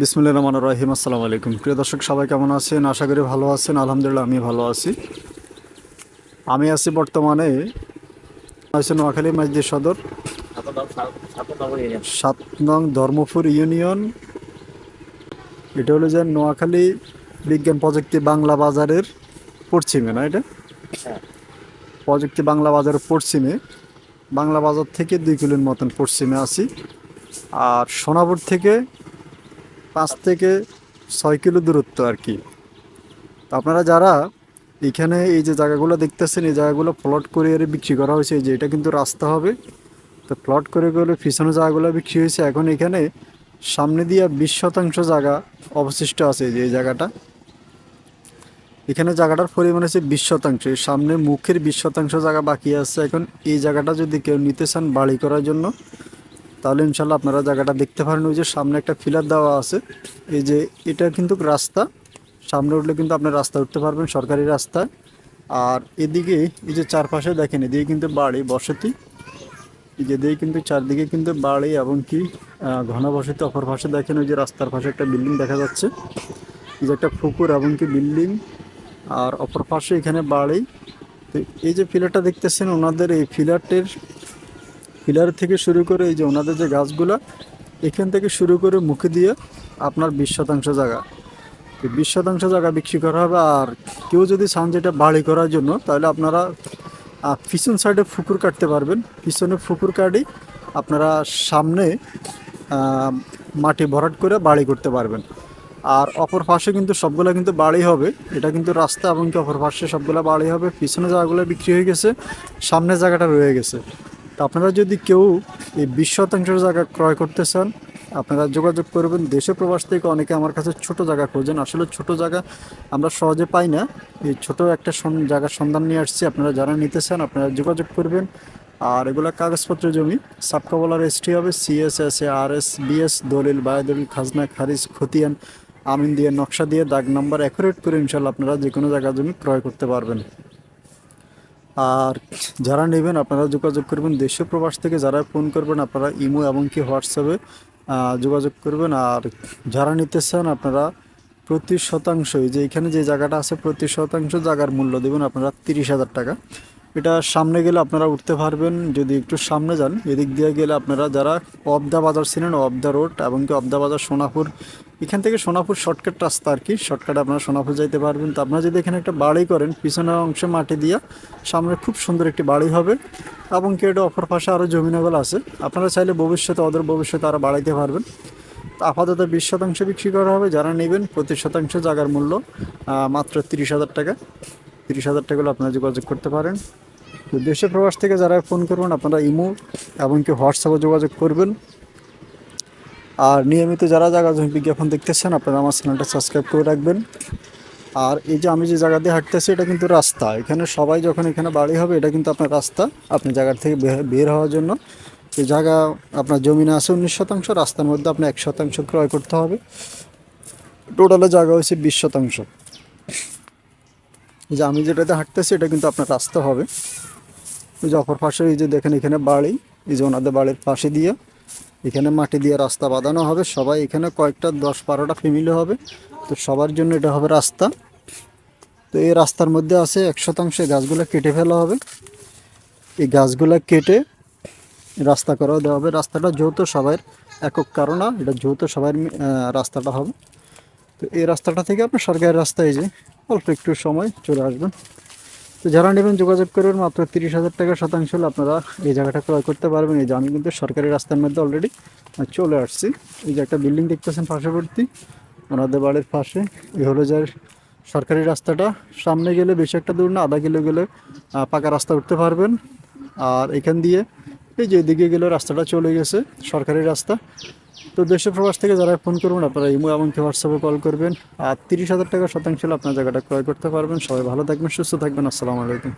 বিসমুল্লাহ রহমান রহিম আসসালামু আলাইকুম। প্রিয় দর্শক সবাই কেমন আছেন? আশা করি ভালো আছেন। আলহামদুলিল্লাহ আমি ভালো আছি। আমি আছি বর্তমানে আছে নোয়াখালী মসজিদ সদর সাত নং ধর্মপুর ইউনিয়ন। এটা হলো যে নোয়াখালী বিজ্ঞান প্রযুক্তি বাংলা বাজারের পশ্চিমে না এটা? প্রযুক্তি বাংলা বাজারের পশ্চিমে। বাংলা বাজার থেকে দুই কিলোর মতন পশ্চিমে আছি। আর সোনাপুর থেকে পাঁচ থেকে ছয় কিলো দূরত্ব আর কি। আপনারা যারা এখানে এই যে জায়গাগুলো দেখতেছেন, এই জায়গাগুলো প্লট করে এর বিক্রি করা হয়েছে, এই যে এটা কিন্তু রাস্তা হবে। তো প্লট করে করে পিছনে জায়গাগুলো বিক্রি হয়েছে। এখন এখানে সামনে দিয়ে বিশ শতাংশ জায়গা অবশিষ্ট আছে যে এই জায়গাটা। এখানে জায়গাটার পরিমাণ হচ্ছে বিশ শতাংশ। সামনে মুখের বিশ শতাংশ জায়গা বাকি আছে। এখন এই জায়গাটা যদি কেউ নিতে চান বাড়ি করার জন্য তাহলে ইনশাল্লাহ আপনারা জায়গাটা দেখতে পারেন। ওই যে সামনে একটা ফিলার দেওয়া আছে। এই যে এটা কিন্তু রাস্তা। সামনে উঠলে কিন্তু আপনার রাস্তা উঠতে পারবেন সরকারি রাস্তা। আর এদিকে এই যে চারপাশে দেখেন এদিকে কিন্তু বাড়ি বসতি। এই যে এদিকে কিন্তু চারদিকে কিন্তু বাড়ি এবং কি আহ, ঘন বসতি অপর পাশে দেখেন ওই যে রাস্তার পাশে একটা বিল্ডিং দেখা যাচ্ছে। এই যে একটা পুকুর এবং কি বিল্ডিং। আর অপর পাশে এখানে বাড়ি। তো এই যে ফিলারটা দেখতেছেন ওনাদের এই ফিলারটির পিলার থেকে শুরু করে এই যে ওনাদের যে গাছগুলা, এখান থেকে শুরু করে মুখে দিয়ে আপনার বিশ শতাংশ জায়গা। বিশ শতাংশ জায়গা বিক্রি করা হবে আর কেউ যদি চান যেটা বাড়ি করার জন্য, তাহলে আপনারা পিছন সাইডে ফুকুর কাটতে পারবেন। পিছনে ফুকুর কাটি আপনারা সামনে মাটি ভরাট করে বাড়ি করতে পারবেন। আর অপর পাশে কিন্তু সবগুলা কিন্তু বাড়ি হবে। এটা কিন্তু রাস্তা এবং কি অপর পাশে সবগুলা বাড়ি হবে। পিছনে জায়গাগুলো বিক্রি হয়ে গেছে, সামনে জায়গাটা রয়ে গেছে। আপনারা যদি কেউ এই বিশ শতাংশের জায়গা ক্রয় করতে চান, আপনারা যোগাযোগ করবেন। দেশে প্রবাস থেকে অনেকে আমার কাছে ছোট জায়গা খোঁজেন। আসলে ছোট জায়গা আমরা সহজে পাই না। এই ছোট একটা জায়গার সন্ধান নিয়ে আসছি। আপনারা যারা নিতে চান, আপনারা যোগাযোগ করবেন। আর এগুলো কাগজপত্র জমি সাবকাবলার এসটি হবে CS S A R S BS দলিল, বায়দলিল, খাজনা, খারিজ, খতিয়ান, আমিন দিয়ে, নকশা দিয়ে, দাগ নাম্বার অ্যাকুরেট করে ইনশাল্লাহ আপনারা যে কোনো জায়গা জমি ক্রয় করতে পারবেন। আর যারা নেবেন আপনারা যোগাযোগ করবেন। দেশীয় প্রবাস থেকে যারা ফোন করবেন, আপনারা ইমো এবং কি হোয়াটসঅ্যাপে যোগাযোগ করবেন। আর যারা নিতে চান, আপনারা প্রতি শতাংশ যে এখানে যে জায়গাটা আছে, প্রতি শতাংশ জায়গার মূল্য দেবেন আপনারা তিরিশ হাজার টাকা। এটা সামনে গেলে আপনারা উঠতে পারবেন। যদি একটু সামনে যান, এদিক দিয়ে গেলে আপনারা যারা অবদা বাজার ছিলেন অবদা রোড এবং কি অবদা বাজার সোনাপুর, এখান থেকে সোনাপুর শর্টকাট রাস্তা আর কি, শর্টকাট আপনারা সোনাপুর যাইতে পারবেন। তো আপনারা যদি এখানে একটা বাড়ি করেন, পিছনের অংশে মাটি দিয়া, সামনে খুব সুন্দর একটি বাড়ি হবে এবং কি এটা অপর পাশে আরও জমিনগল আছে। আপনারা চাইলে ভবিষ্যতে, ওদের ভবিষ্যতে আরও বাড়াইতে পারবেন। আপাতত বিশ শতাংশ বিক্রি করা হবে। যারা নেবেন প্রতি শতাংশ জায়গার মূল্য মাত্র তিরিশ হাজার টাকা। তিরিশ হাজার টাকা আপনারা যোগাযোগ করতে পারেন। তো দেশে প্রবাস থেকে যারা ফোন করবেন, আপনারা ইমো এবং কি হোয়াটসঅ্যাপে যোগাযোগ করবেন। আর নিয়মিত যারা জায়গা জমি বিজ্ঞাপন দেখতেছেন, আপনারা আমার চ্যানেলটা সাবস্ক্রাইব করে রাখবেন। আর এই যে আমি যে জায়গা দিয়ে হাঁটতেছি, এটা কিন্তু রাস্তা। এখানে সবাই যখন এখানে বাড়ি হবে, এটা কিন্তু আপনার রাস্তা। আপনি জায়গার থেকে বের হওয়ার জন্য এই জায়গা আপনার জমিনে আছে উনিশ শতাংশ, রাস্তার মধ্যে আপনি এক শতাংশ ক্রয় করতে হবে। টোটালে জায়গা হয়েছে বিশ শতাংশ। যে আমি যেটাতে হাঁটতেছি, এটা কিন্তু আপনার রাস্তা হবে। ওই যে অপর পাশে, এই যে দেখেন এখানে বাড়ি, এই যে ওনাদের বাড়ির পাশে দিয়ে। এখানে মাটি দিয়ে রাস্তা বাঁধানো হবে। সবাই এখানে কয়েকটা দশ বারোটা ফ্যামিলি হবে। তো সবার জন্য এটা হবে রাস্তা। তো এই রাস্তার মধ্যে আছে এক শতাংশ গাছগুলো কেটে ফেলা হবে। এই গাছগুলো কেটে রাস্তা করাও দেওয়া হবে। রাস্তাটা যৌথ সবার একক কারণ এটা যৌথ সবার রাস্তাটা হবে। তো এই রাস্তাটা থেকে আপনি সরকারি রাস্তায় যে অল্প একটু সময় চলে আসবেন। তো যারা নেবেন যোগাযোগ করবেন, মাত্র তিরিশ হাজার টাকা শতাংশ হলে আপনারা এই জায়গাটা ক্রয় করতে পারবেন। এই যে আমি কিন্তু সরকারি রাস্তার মধ্যে অলরেডি চলে আসছি। এই যে একটা বিল্ডিং দেখতেছেন পার্শ্ববর্তী, ওনাদের বাড়ির পাশে। এই হলো যার সরকারি রাস্তাটা। সামনে গেলে বেশি একটা দূর না, আধা কিলো গেলে পাকা রাস্তা উঠতে পারবেন। আর এখান দিয়ে এই যে এদিকে গেলে রাস্তাটা চলে গেছে, সরকারি রাস্তা। তো দেশে প্রবাস থেকে যারা ফোন করবেন, আপনারা ইমো এমনকি হোয়াটসঅ্যাপে কল করবেন। আর তিরিশ হাজার টাকা শতাংশ আপনার জায়গাটা ক্রয় করতে পারবেন। সবাই ভালো থাকবেন, সুস্থ থাকবেন। আসসালামু আলাইকুম।